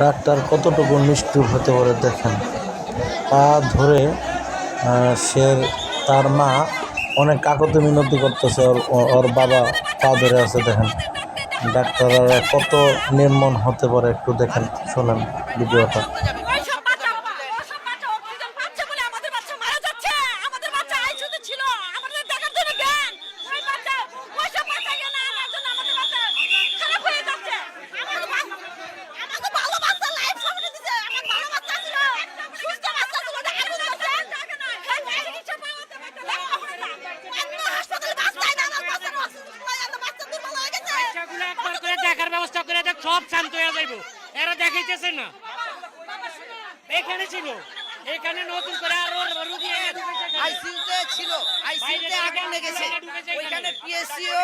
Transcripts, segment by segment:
Doctor কতটুকু নিষ্ঠুর হতে পারে দেখেন। পা ধরে সে তার মা অনেক কাকতে মিনতি করতেছে, ওর ওর বাবা পা ধরে আছে দেখেন। ডাক্তাররা কত নির্মম হতে পারে একটু দেখেন, শোনেন ভিডিওটা ওইসব বাচ্চা ওইসব বাচ্চা অক্সিজেন পাচ্ছে বলে আমাদের বাচ্চা মারা যাচ্ছে আমাদের বাচ্চা আইসিইউতে ছিল আমাদের দেখার জন্য দেন ওই বাচ্চা ওইসব বাচ্চা কেন আনার জন্য আমাদের বাচ্চা খারাপ হয়ে যাচ্ছে আমাদের বাচ্চা আমাদের ভালো বাচ্চা লাইফ সামনে দিছে আমার ভালো বাচ্চা ছিল সুস্থ বাচ্চা ছিল ওটা আগুন ধরছে এই চিকিৎসা পাওয়াতে বাচ্চা হাসপাতালে বাচ্চাই না আমার বাচ্চার অক্সিজেন পাই না বাচ্চা দুর্বল হয়ে গেছে বাচ্চাগুলো একবার করে দেখার ব্যবস্থা করে দেখ সব শান্ত হয়ে যাইব। এরা দেখাইতেছে না। এখানে ছিল। এখানে নতুন করে আরও রুগী। আইসিইউতে ছিল। আইসিইউতে আগুন লেগেছে। এখানে। ওইখানে পিএসসিও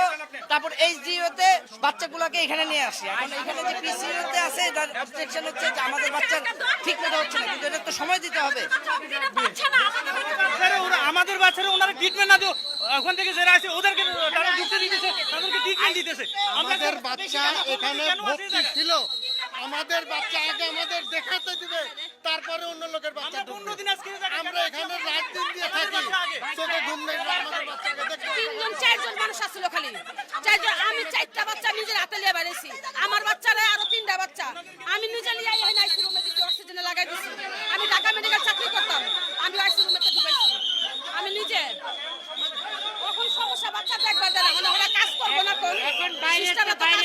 তারপর এইচডিওতে বাচ্চাগুলোকে এখানে নিয়ে আসি। এখন এখানে যে পিসিওতে আছে তার অবজেকশন হচ্ছে যে আমাদের বাচ্চার ঠিক মতো হচ্ছে না। কিন্তু এটা তো সময় দিতে হবে। পাচ্ছে না আমাদের বাচ্চা বাচ্চারা ওরা- আমাদের বাচ্চারা ওনারা ট্রিটমেন্ট না দিও ওখান থেকে যারা আছে ওদেরকে তারা ঢুকতে দিতেছে তাদেরকে ট্রিটমেন্ট দিতেছে। আমাদের বাচ্চা এখানে ভর্তি ছিল? আমাদের বাচ্চা আগে আমাদের দেখাতে দিবে তারপরে অন্য লোকের বাচ্চা আমরা দিন আজকে আমরা এখানে রাত দিন দিয়ে থাকি। চোখে ঘুম নেই আমাদের বাচ্চাকে দেখতে তিনজন চারজন মানুষ আসছিল খালি। চারজন আমি চারটা বাচ্চা নিজের হাতে লিয়ে বেড়েছি আমার বাচ্চারা আরও তিনটা বাচ্চা। আমি নিজে লিয়ে এখন আমরা কাজ করব না এখন বাইরে